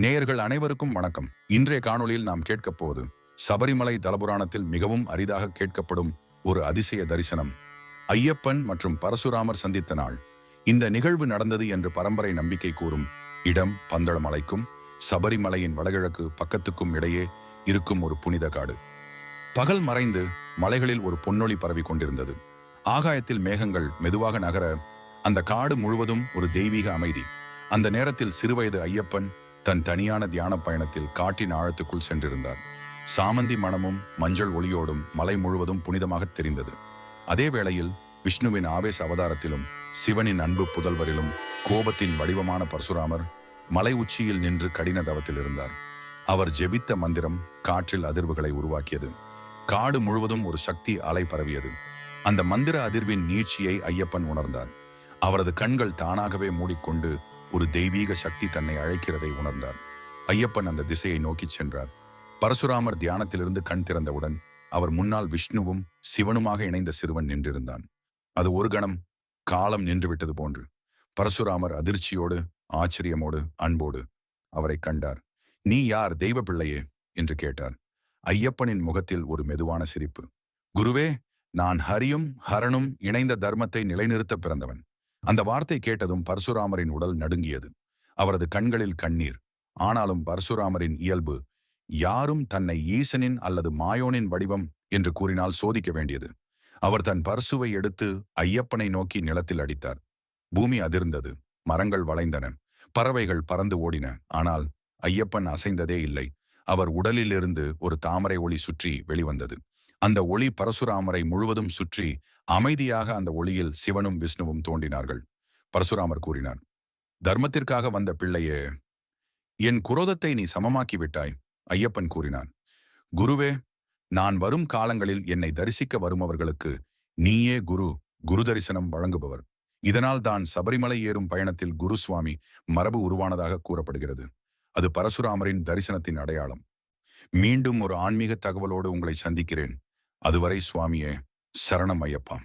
நேயர்கள் அனைவருக்கும் வணக்கம். இன்றைய காணொளியில் நாம் கேட்கப் போவது சபரிமலை தலபுராணத்தில் மிகவும் அரிதாக கேட்கப்படும் ஒரு அதிசய தரிசனம். ஐயப்பன் மற்றும் பரசுராமர் சந்தித்த நாள். இந்த நிகழ்வு நடந்தது என்று பரம்பரை நம்பிக்கை கூறும் இடம் பந்தளமலைக்கும் சபரிமலையின் வடகிழக்கு பக்கத்துக்கும் இடையே இருக்கும் ஒரு புனித காடு. பகல் மறைந்து மலைகளில் ஒரு பொன்னொளி பரவி கொண்டிருந்தது. ஆகாயத்தில் மேகங்கள் மெதுவாக நகர அந்த காடு முழுவதும் ஒரு தெய்வீக அமைதி. அந்த நேரத்தில் சிறுவயது ஐயப்பன் தன் தனியான தியான பயணத்தில் காட்டின் ஆழத்துக்குள் சென்றிருந்தார். சாமந்தி மணமும் மஞ்சள் ஒளியோடும் மலை முழுவதும் புனிதமாக தெரிந்தது. அதே வேளையில் விஷ்ணுவின் ஆவேச அவதாரத்திலும் சிவனின் அன்பு புதல்வரிலும் கோபத்தின் வடிவமான பரசுராமர் மலை உச்சியில் நின்று கடின தவத்தில் இருந்தார். அவர் ஜெபித்த மந்திரம் காற்றில் அதிர்வுகளை உருவாக்கியது. காடு முழுவதும் ஒரு சக்தி அலை பரவியது. அந்த மந்திர அதிர்வின் நீட்சியை ஐயப்பன் உணர்ந்தார். அவரது கண்கள் தானாகவே மூடிக்கொண்டு ஒரு தெய்வீக சக்தி தன்னை அழைக்கிறதை உணர்ந்தார். ஐயப்பன் அந்த திசையை நோக்கிச் சென்றார். பரசுராமர் தியானத்திலிருந்து கண் திறந்தவுடன் அவர் முன்னால் விஷ்ணுவும் சிவனுமாக இணைந்த சிறுவன் நின்றிருந்தான். அது ஒரு கணம் காலம் நின்றுவிட்டது போன்று பரசுராமர் அதிர்ச்சியோடு ஆச்சரியமோடு அன்போடு அவரை கண்டார். நீ யார் தெய்வ பிள்ளையே? என்று கேட்டார். ஐயப்பனின் முகத்தில் ஒரு மெதுவான சிரிப்பு. குருவே நான் ஹரியும் ஹரனும் இணைந்த தர்மத்தை நிலைநிறுத்த பிறந்தவன். அந்த வார்த்தை கேட்டதும் பரசுராமரின் உடல் நடுங்கியது. அவரது கண்களில் கண்ணீர். ஆனாலும் பரசுராமரின் இயல்பு யாரும் தன்னை ஈசனின் அல்லது மாயோனின் வடிவம் என்று கூறினால் சோதிக்க வேண்டியது. அவர் தன் பரசுவை எடுத்து ஐயப்பனை நோக்கி நிலத்தில் அடித்தார். பூமி அதிர்ந்தது. மரங்கள் வளைந்தன. பறவைகள் பறந்து ஓடின. ஆனால் ஐயப்பன் அசைந்ததே இல்லை. அவர் உடலிலிருந்து ஒரு தாமரை ஒளி சுற்றி வெளிவந்தது. அந்த ஒளி பரசுராமரை முழுவதும் சுற்றி அமைதியாக அந்த ஒளியில் சிவனும் விஷ்ணுவும் தோன்றினார்கள். பரசுராமர் கூறினார் தர்மத்திற்காக வந்த பிள்ளையே என் குரோதத்தை நீ சமமாக்கி விட்டாய். ஐயப்பன் கூறினான் குருவே நான் வரும் காலங்களில் என்னை தரிசிக்க வருமவர்களுக்கு நீயே குரு குரு தரிசனம் வழங்குபவர். இதனால் தான் சபரிமலை ஏறும் பயணத்தில் குரு சுவாமி மரபு உருவானதாக கூறப்படுகிறது. அது பரசுராமரின் தரிசனத்தின் அடையாளம். மீண்டும் ஒரு ஆன்மீக தகவலோடு உங்களை சந்திக்கிறேன். அதுவரை சுவாமியே சரணம் ஐயப்பா.